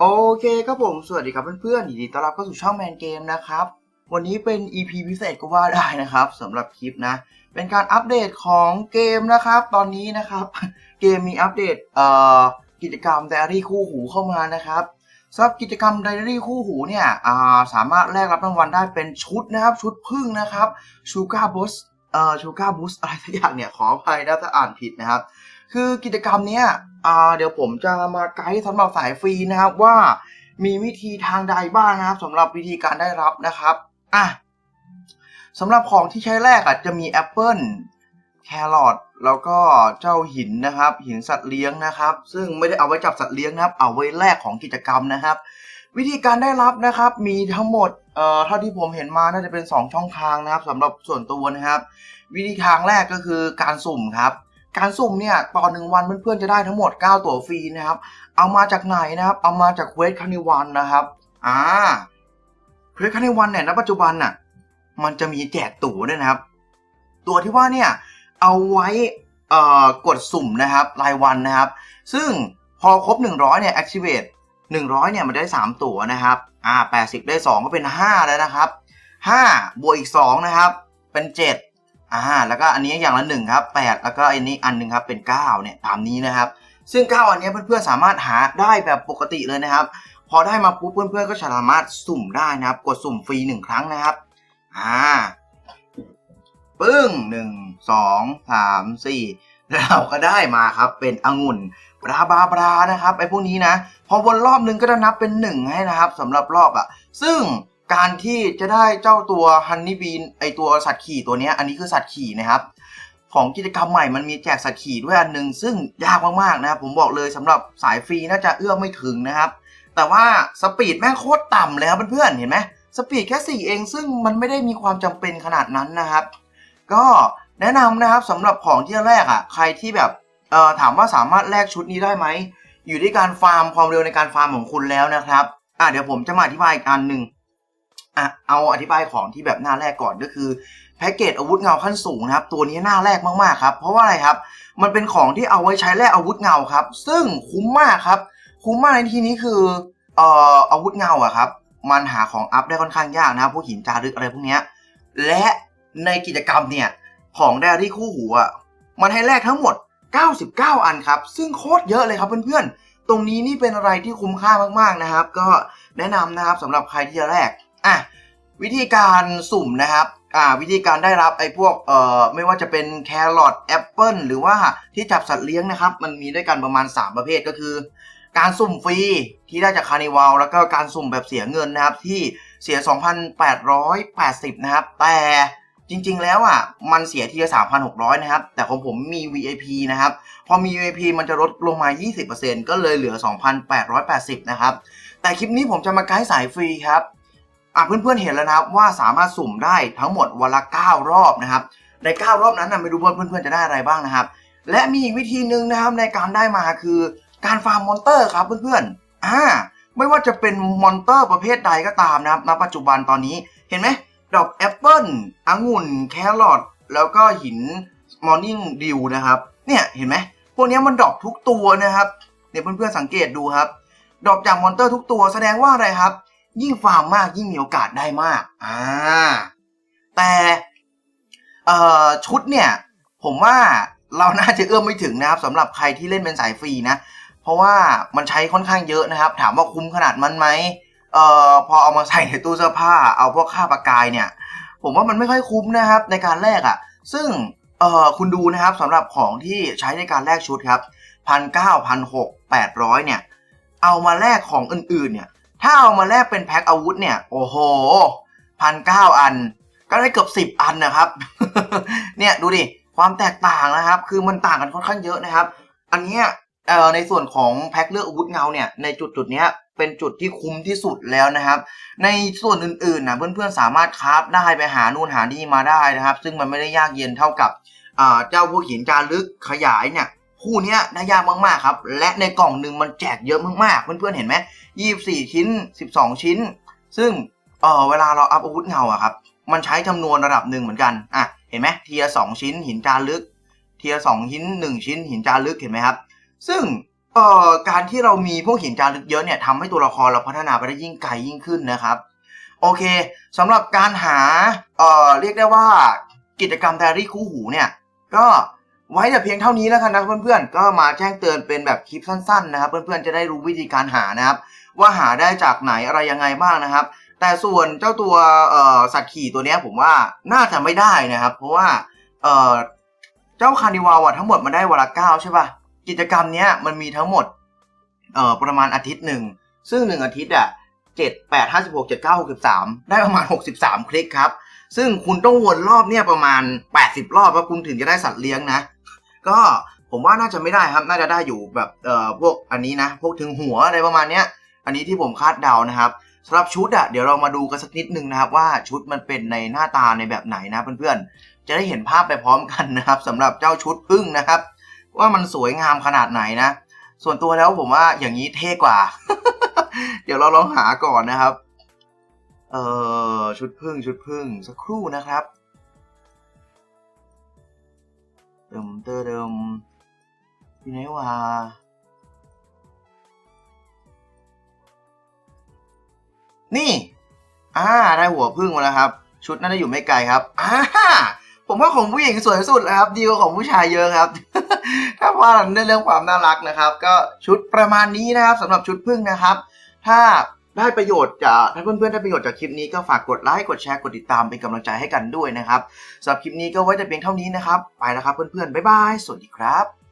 โอเคครับผมสวัสดีครับเพื่อนๆยินดีต้อนรับเข้าสู่ช่องแมนเกมนะครับ วันนี้เป็น EP พิเศษก็ว่าได้นะครับสำหรับคลิปนะ เป็นการอัปเดตของเกมนะครับ ตอนนี้นะครับ เกมมีอัปเดตเอ่อกิจกรรมไดอารี่คู่หูเข้ามานะครับสำหรับกิจกรรมไดอารี่คู่หูเนี่ยอ่าสามารถแลกรับรางวัลได้เป็นชุดนะครับ ชุดพึ่งนะครับชูการ์บูสเอ่อชูการ์บูสอะไรสักอย่างเนี่ยขออภัยนะถ้าอ่านผิดนะครับ คือกิจกรรมเนี้ยเดี๋ยวผมจะมาไกด์สำหรับสายฟรีนะครับว่ามีวิธีทางใดบ้างนะครับสำหรับวิธีการได้รับนะครับอะสำหรับของที่ใช้แรกอะจะมีแอปเปิลแครอทแล้วก็เจ้าหินนะครับ หินสัตว์เลี้ยงนะครับ ซึ่งไม่ได้เอาไว้จับสัตว์เลี้ยงนะครับ เอาไว้แลกของกิจกรรมนะครับ วิธีการได้รับนะครับ มีทั้งหมดเอ่อเท่าที่ผมเห็นมาน่าจะเป็น 2 ช่องทางนะครับสำหรับส่วนตัวนะครับ วิธีทางแรกก็คือการสุ่มครับ การสุ่มเนี่ยต่อหนึ่งวันเพื่อนๆจะได้ทั้งหมด 9 ตั๋วฟรีนะครับ เอามาจากไหนนะครับ เอามาจากเวสคานิวันนะครับ อ่าเวสคานิวันเนี่ยณปัจจุบันน่ะมันจะมีแจกตั๋วด้วยนะครับ ตั๋วที่ว่าเนี่ยเอาไว้เอ่อกดสุ่มนะครับรายวันนะครับ ซึ่งพอครบ 100เนี่ย activate 100เนี่ยมันได้ 3 ตั๋วนะครับอ่า80 ได้ 2 ก็เป็น 5 แล้วนะครับ5บวกอีก 2 นะครับ เป็น 7 อ่าแล้วก็อันนี้อย่างละ1ครับ8 แล้วก็อันนี้อันหนึ่งครับเป็น 9 เนี่ยตามนี้นะครับ ซึ่ง 9 อันเนี้ยเพื่อนๆสามารถหาได้แบบปกติเลยนะครับ พอได้มาปุ๊บเพื่อนๆก็สามารถสุ่มได้นะครับ กดสุ่มฟรี 1 ครั้งนะครับอ่าปึ้งหนึ่งสองสามสี่เราก็ได้มาครับเป็นองุ่นบราบาบรานะครับไอ้พวกนี้นะ พอวนรอบหนึงก็จะนับเป็นหนึ่งให้นะครับสำหรับรอบอะซึ่ง การที่จะได้เจ้าตัวฮันนี่บีนไอตัวสัตว์ขี่ตัวนี้อันนี้คือสัตว์ขี่นะครับ ของกิจกรรมใหม่มันมีแจกสัตว์ขี่ด้วยอันหนึ่งซึ่งยากมากๆนะครับผมบอกเลยสำหรับสายฟรีน่าจะเอื้อไม่ถึงนะครับ แต่ว่าสปีดแม่งโคตรต่ำเลยครับเพื่อนๆเห็นไหมสปีดแค่ 4 เองซึ่งมันไม่ได้มีความจำเป็นขนาดนั้นนะครับ ก็แนะนำนะครับสำหรับของที่แรกอะใครที่แบบเอ่อถามว่าสามารถแลกชุดนี้ได้ไหมอยู่ที่การฟาร์มความเร็วในการฟาร์มของคุณแล้วนะครับอะเดี๋ยวผมจะมาอธิบายอีกอันหนึ่ง อะเอาอธิบายของที่แบบหน้าแรกก่อนก็คือแพ็กเกจอาวุธเงาขั้นสูงนะครับตัวนี้หน้าแรกมากๆครับเพราะว่าอะไรครับ มันเป็นของที่เอาไว้ใช้แลกอาวุธเงาครับ ซึ่งคุ้มมากครับ คุ้มมากในที่นี้คือเอ่ออาวุธเงาอะครับ มันหาของอัพได้ค่อนข้างยากนะพวกหินจารึกอะไรพวกเนี้ยและในกิจกรรมเนี่ยของไดอารี่คู่หูอะมันให้แลกทั้งหมด 99 อันครับ ซึ่งโคตรเยอะเลยครับเพื่อนๆตรงนี้นี่เป็นอะไรที่คุ้มค่ามากๆนะครับ ก็แนะนำนะครับสำหรับใครที่จะแลก อะวิธีการสุ่มนะครับอ่าวิธีการได้รับไอ้พวกเอ่อไม่ว่าจะเป็นแครอทแอปเปิลหรือว่าที่จับสัตว์เลี้ยงนะครับ มันมีด้วยกันประมาณ 3 ประเภทก็คือ การสุ่มฟรีที่ได้จากคาร์นิวัลแล้วก็การสุ่มแบบเสียเงินนะครับที่เสีย 2,880 นะครับ แต่จริงๆ แล้วอะมันเสียทีละ3,600 นะครับ แต่ของผมมี VIP นะครับ พอมี VIP มันจะลดลงมา 20%ก็เลยเหลือ 2,880 นะครับ แต่คลิปนี้ผมจะมาไกด์สายฟรีครับ อะเพื่อนๆเห็นแล้วนะครับว่าสามารถสุ่มได้ทั้งหมดวันละ 9 รอบนะครับใน 9 รอบนั้นนะไม่รู้ว่าเพื่อนๆจะได้อะไรบ้างนะครับ และมีอีกวิธีหนึ่งนะครับในการได้มาคือการฟาร์มมอนเตอร์ครับเพื่อนๆอ่าไม่ว่าจะเป็นมอนเตอร์ประเภทใดก็ตามนะครับณปัจจุบันตอนนี้เห็นไหมดอกแอปเปิลองุ่นแครอทแล้วก็หินมอร์นิ่งดิวนะครับเนี่ยเห็นไหมพวกนี้มันดอกทุกตัวนะครับเนี่ยเพื่อนๆสังเกตดูครับ ดอกจากมอนเตอร์ทุกตัวแสดงว่าอะไรครับ ยิ่งฟาร์มมากยิ่งมีโอกาสได้มากอ่าแต่ชุดเนี่ย ผมว่าเราน่าจะเอื้อมไม่ถึงนะครับสำหรับใครที่เล่นเป็นสายฟรีนะ เพราะว่ามันใช้ค่อนข้างเยอะนะครับ ถามว่าคุ้มขนาดมันไหมเอ่อพอเอามาใส่ในตู้เสื้อผ้า เอาพวกค่าปากกายเนี่ย ผมว่ามันไม่ค่อยคุ้มนะครับในการแลกอะ่ะ ซึ่งเอ่อคุณดูนะครับสำหรับของที่ใช้ในการแลกชุดครับพันเก้าพันหกแปดร้อยเนี่ย เอามาแลกของอื่นๆเนี่ย ถ้าเอามาแลกเป็นแพ็คอาวุธเนี่ย โอ้โหพันเก้าอัน ก็ได้เกือบสิบอันนะครับ เนี่ยดูดิ ความแตกต่างนะครับ คือมันต่างกันค่อนข้างเยอะนะครับ อันนี้เอ่อในส่วนของแพ็คเลือกอาวุธเงาเนี่ย ในจุดจุดเนี้ยเป็นจุดที่คุ้มที่สุดแล้วนะครับ ในส่วนอื่นๆนะเพื่อนๆสามารถคราฟได้ไปหานู่นหานี่มาได้นะครับ ซึ่งมันไม่ได้ยากเย็นเท่ากับอ่าเจ้าพวกหินจารึกขยายเนี่ย คู่นี้ได้ยากมากๆครับ และในกล่องหนึ่งมันแจกเยอะมากๆ เพื่อนๆเห็นไหมยี่สิบสี่ชิ้นสิบสองชิ้น ซึ่งเออเวลาเราอัพอาวุธเงาอะครับ มันใช้จำนวนระดับหนึ่งเหมือนกัน อะ เห็นไหมเทีละสองชิ้นหินจารึก เทีละสองชิ้นหนึ่งชิ้นหินจารึกเห็นไหมครับ ซึ่งเอ่อการที่เรามีพวกหินจารึกเยอะเนี่ยทำให้ตัวละครเราพัฒนาไปได้ยิ่งไกลยิ่งขึ้นนะครับ โอเคสำหรับการหาเอ่อเรียกได้ว่ากิจกรรมแดรี่คู่หูเนี่ย ก็ ไว้แต่เพียงเท่านี้แล้วกันนะเพื่อนๆ ก็มาแจ้งเตือนเป็นแบบคลิปสั้นๆนะครับ เพื่อนๆจะได้รู้วิธีการหานะครับ ว่าหาได้จากไหนอะไรยังไงบ้างนะครับ แต่ส่วนเจ้าตัวสัตว์ขี่ตัวนี้ผมว่าน่าจะไม่ได้นะครับ เพราะว่าเจ้าคานิวัลอะทั้งหมดมันได้วันละเก้าใช่ป่ะกิจกรรมเนี้ยมันมีทั้งหมดประมาณอาทิตย์หนึ่งซึ่งหนึ่งอาทิตย์อะเจ็ดแปดห้าสิบหกเจ็ดเก้าหกสิบสามได้ประมาณหกสิบสามคลิกครับ ซึ่งคุณต้องวนรอบเนี่ยประมาณแปดสิบรอบว่าคุณถึงจะได้สัตว์เลี้ยงนะ ก็ผมว่าน่าจะไม่ได้ครับ น่าจะได้อยู่แบบเอ่อพวกอันนี้นะ พวกถึงหัวอะไรประมาณเนี้ย อันนี้ที่ผมคาดเดานะครับสำหรับชุดอะเดี๋ยวเรามาดูกันสักนิดนึงนะครับ ว่าชุดมันเป็นในหน้าตาในแบบไหนนะเพื่อนๆ จะได้เห็นภาพไปพร้อมกันนะครับสำหรับเจ้าชุดพึ่งนะครับ ว่ามันสวยงามขนาดไหนนะ ส่วนตัวแล้วผมว่าอย่างนี้เท่กว่า เดี๋ยวเราลองหาก่อนนะครับ เอ่อชุดพึ่งชุดพึ่งสักครู่นะครับ เดิมเตอเดิมอยู่ไหนวะนี่อ่าได้หัวพึ่งมาแล้วครับ ชุดน่าจะอยู่ไม่ไกลครับอ่าผมว่าของผู้หญิงสวยสุดแล้วครับ ดีกว่าของผู้ชายเยอะครับ ถ้าว่าในเรื่องความน่ารักนะครับ ก็ชุดประมาณนี้นะครับสำหรับชุดพึ่งนะครับ ถ้า ได้ประโยชน์จากถ้าเพื่อนๆได้ประโยชน์จากคลิปนี้ก็ฝากกดไลค์กดแชร์กดติดตามเป็นกำลังใจให้กันด้วยนะครับสำหรับคลิปนี้ก็ไว้แต่เพียงเท่านี้นะครับ ไปแล้วครับเพื่อนๆบ๊ายบายสวัสดีครับ